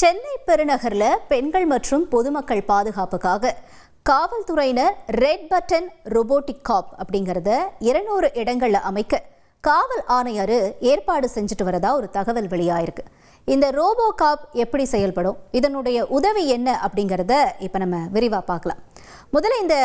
சென்னை பெருநகரில் பெண்கள் மற்றும் பொதுமக்கள் பாதுகாப்புக்காக காவல்துறையினர் ரெட் பட்டன் ரொபோட்டிக் காப் அப்படிங்கிறத இருநூறு இடங்களில் அமைக்க காவல் ஆணையர் ஏற்பாடு செஞ்சுட்டு வரதா ஒரு தகவல் வெளியாயிருக்கு. இந்த ரோபோ காப் எப்படி செயல்படும்? இதனுடைய உதவி என்ன அப்படிங்கிறத இப்போ நம்ம விரிவாக பார்க்கலாம். முதல்ல இந்த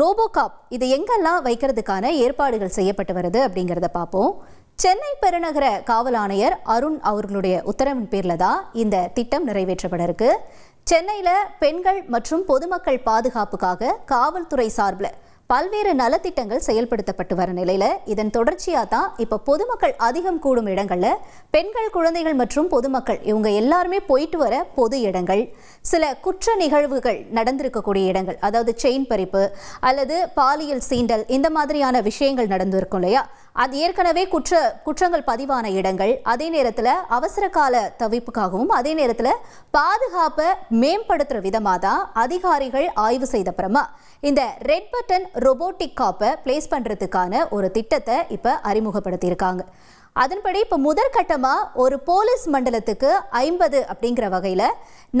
ரோபோ காப் இது எங்கெல்லாம் வைக்கிறதுக்கான ஏற்பாடுகள் செய்யப்பட்டு வருது அப்படிங்கிறத பார்ப்போம். சென்னை பெருநகர காவல் ஆணையர் அருண் அவர்களுடைய உத்தரவின் பேரில் தான் இந்த திட்டம் நிறைவேற்றப்பட இருக்கு சென்னையில பெண்கள் மற்றும் பொதுமக்கள் பாதுகாப்புக்காக காவல்துறை சார்பில் பல்வேறு நலத்திட்டங்கள் செயல்படுத்தப்பட்டு வர நிலையில் இதன் தொடர்ச்சியாக தான் இப்போ பொதுமக்கள் அதிகம் கூடும் இடங்களில் பெண்கள் குழந்தைகள் மற்றும் பொதுமக்கள் இவங்க எல்லாருமே போயிட்டு வர பொது இடங்கள் சில குற்ற நிகழ்வுகள் நடந்திருக்கக்கூடிய இடங்கள் அதாவது செயின் பறிப்பு அல்லது பாலியல் சீண்டல் இந்த மாதிரியான விஷயங்கள் நடந்திருக்கும் இல்லையா? அது ஏற்கனவே குற்ற குற்றங்கள் பதிவான இடங்கள். அதே நேரத்தில் அவசர கால தவிப்புக்காகவும் அதே நேரத்தில் பாதுகாப்பை மேம்படுத்துகிற விதமாக தான் அதிகாரிகள் ஆய்வு செய்த அப்புறமா இந்த ரெட் பட்டன் ரொபோட்டிக் காப்பை பிளேஸ் பண்ணுறதுக்கான ஒரு திட்டத்தை இப்போ அறிமுகப்படுத்தியிருக்காங்க. அதன்படி இப்போ முதற்கட்டமாக ஒரு போலீஸ் மண்டலத்துக்கு ஐம்பது அப்படிங்கிற வகையில்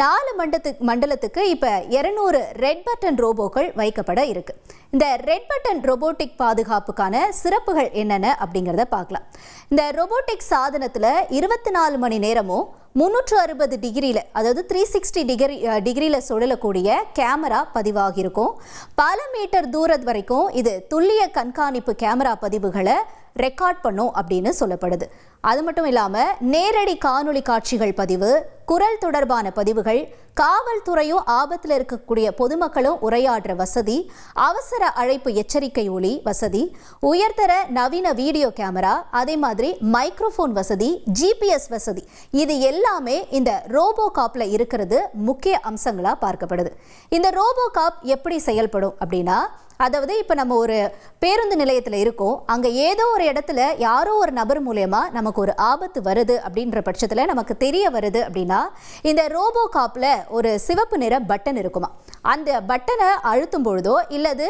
நாலு மண்டத்து மண்டலத்துக்கு இப்போ இரநூறு ரெட் பட்டன் ரோபோக்கள் வைக்கப்பட இருக்குது இந்த ரெட் பட்டன் ரொபோட்டிக் பாதுகாப்புக்கான சிறப்புகள் என்னென்ன அப்படிங்கிறத பார்க்கலாம். இந்த ரொபோட்டிக் சாதனத்தில் இருபத்தி நாலு மணி நேரமும் முந்நூற்று அறுபது டிகிரியில் அதாவது த்ரீ சிக்ஸ்டி டிகிரி டிகிரியில் சுழலக்கூடிய கேமரா பதிவாகியிருக்கும். பல மீட்டர் தூரம் வரைக்கும் இது துல்லிய கண்காணிப்பு கேமரா பதிவுகளை ரெக்கார்ட் பண்ணும் அப்படின்னு சொல்லப்படுது. அது மட்டும் இல்லாமல் நேரடி காணொளி காட்சிகள் பதிவு குரல் தொடர்பான பதிவுகள் காவல்துறையும் ஆபத்தில் இருக்கக்கூடிய பொதுமக்களும் உரையாடுற வசதி அவசர அழைப்பு எச்சரிக்கை ஒளி வசதி உயர்தர நவீன வீடியோ கேமரா அதே மாதிரி மைக்ரோஃபோன் வசதி ஜிபிஎஸ் வசதி. இது எல்லாமே இந்த ரோபோ காப்பில் இருக்கிறது முக்கிய அம்சங்களாக பார்க்கப்படுது. இந்த ரோபோ காப் எப்படி செயல்படும் அப்படின்னா அதாவது இப்போ நம்ம ஒரு பேருந்து நிலையத்தில் இருக்கோம். அங்கே ஏதோ ஒரு இடத்துல யாரோ ஒரு நபர் மூலயமா நமக்கு ஒரு ஆபத்து வருது அப்படின்ற பட்சத்தில் நமக்கு தெரிய வருது அப்படின்னா இந்த ரோபோ காப்பில் ஒரு சிவப்பு நிற பட்டன் இருக்குமா? அந்த பட்டனை அழுத்தும் பொழுதோ இல்லது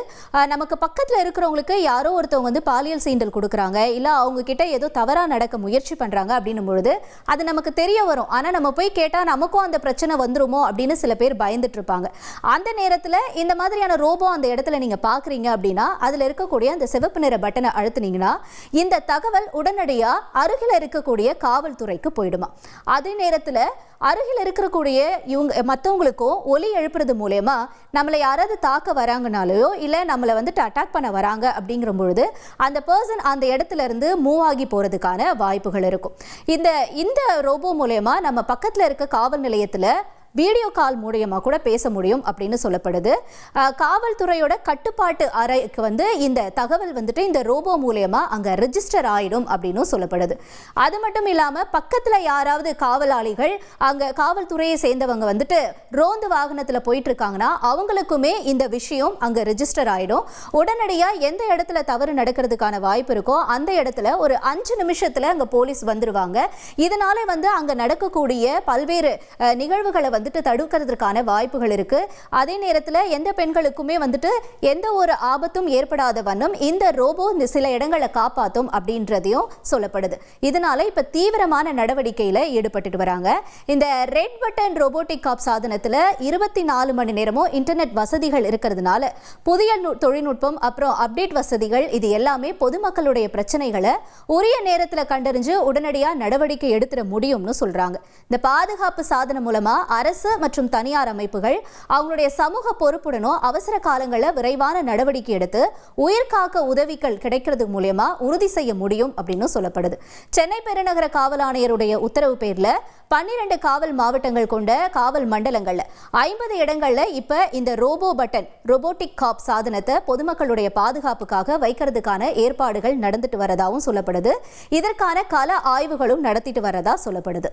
நமக்கு பக்கத்தில் இருக்கிறவங்களுக்கு யாரோ ஒருத்தவங்க வந்து பாலியல் சீண்டல் கொடுக்குறாங்க இல்லை அவங்க கிட்ட ஏதோ தவறாக நடக்க முயற்சி பண்ணுறாங்க அப்படின்னும் பொழுது அது நமக்கு தெரிய வரும். ஆனால் நம்ம போய் கேட்டால் நமக்கும் அந்த பிரச்சனை வந்துருமோ அப்படின்னு சில பேர் பயந்துட்டு இருப்பாங்க. அந்த நேரத்தில் இந்த மாதிரியான ரோபோ அந்த இடத்துல நீங்கள் பார்க்குறீங்க அப்படின்னா அதில் இருக்கக்கூடிய அந்த சிவப்பு நிற பட்டனை அழுத்துனீங்கன்னா இந்த தகவல் உடனடியாக அருகில் இருக்கக்கூடிய காவல்துறைக்கு போயிடுமா. அதே நேரத்தில் அருகில் இருக்கக்கூடிய இவங்க மற்றவங்களுக்கும் ஒலி எழுப்புறது மூலயமா நம்மளை யாராவது தாக்க வராங்கனாலயோ இல்லை நம்மளை வந்துட்டு அட்டாக் பண்ண வராங்க அப்படிங்கிற பொழுது அந்த பர்சன் அந்த இடத்துல இருந்து மூவ் ஆகி போகிறதுக்கான வாய்ப்புகள் இருக்கும். இந்த இந்த ரோபோ மூலயமா நம்ம பக்கத்தில் இருக்க காவல் நிலையத்தில் வீடியோ கால் மூலியமாக கூட பேச முடியும் அப்படின்னு சொல்லப்படுது. காவல்துறையோட கட்டுப்பாட்டு அறைக்கு வந்து இந்த தகவல் வந்துட்டு இந்த ரோபோ மூலியமாக அங்கே ரிஜிஸ்டர் ஆகிடும் அப்படின்னு சொல்லப்படுது. அது மட்டும் இல்லாமல் பக்கத்தில் யாராவது காவலாளிகள் அங்கே காவல்துறையை சேர்ந்தவங்க வந்துட்டு ரோந்து வாகனத்தில் போயிட்டு இருக்காங்கன்னா அவங்களுக்குமே இந்த விஷயம் அங்கே ரிஜிஸ்டர் ஆகிடும் உடனடியாக எந்த இடத்துல தவறு நடக்கிறதுக்கான வாய்ப்பு இருக்கோ அந்த இடத்துல ஒரு அஞ்சு நிமிஷத்தில் அங்கே போலீஸ் வந்துருவாங்க. இதனாலே வந்து அங்கே நடக்கக்கூடிய பல்வேறு நிகழ்வுகளை வந்துட்டு தடுக்கிறதுக்கான வாய்ப்புகள் இருக்கு. அதே நேரத்தில் எந்த பெண்களுக்குமே வந்துட்டு எந்த ஒரு ஆபத்தும் ஏற்படாத வண்ணம் இந்த ரோபோ இந்த சில இடங்களை காப்பாத்தும் அப்படின்றதையும் சொல்லப்படுது. இதனால இப்ப தீவிரமான நடவடிக்கையில ஈடுபட்டுட்டு வராங்க. இந்த ரெட் பட்டன் ரோபோட்டிக் காப் சாதனத்துல இருபத்தி நாலு மணி நேரமும் இன்டர்நெட் வசதிகள் இருக்கிறதுனால புதிய தொழில்நுட்பம் அப்புறம் அப்டேட் வசதிகள் இது எல்லாமே பொதுமக்களுடைய பிரச்சனைகளை உரிய நேரத்தில் கண்டறிஞ்சு உடனடியாக நடவடிக்கை எடுத்துட முடியும்னு சொல்றாங்க. இந்த பாதுகாப்பு சாதனம் மூலமா அரசு மற்றும் தனியார் அமைப்புகள் அவங்களுடைய சமூக பொறுப்புடனும் அவசர காலங்களில் விரைவான நடவடிக்கை எடுத்து உயிர்காக்க உதவிகள் கிடைக்கிறது மூலயமா உறுதி செய்ய முடியும் அப்படின்னு சொல்லப்படுது. சென்னை பெருநகர காவல் ஆணையருடைய உத்தரவு பேர்ல பன்னிரண்டு காவல் மாவட்டங்கள் கொண்ட காவல் மண்டலங்கள்ல ஐம்பது இடங்கள்ல இப்போ இந்த ரோபோ பட்டன் ரொபோட்டிக் காப் சாதனத்தை பொதுமக்களுடைய பாதுகாப்புக்காக வைக்கிறதுக்கான ஏற்பாடுகள் நடந்துட்டு வரதாகவும் சொல்லப்படுது. இதற்கான கள ஆய்வுகளும் நடத்திட்டு வரதா சொல்லப்படுது.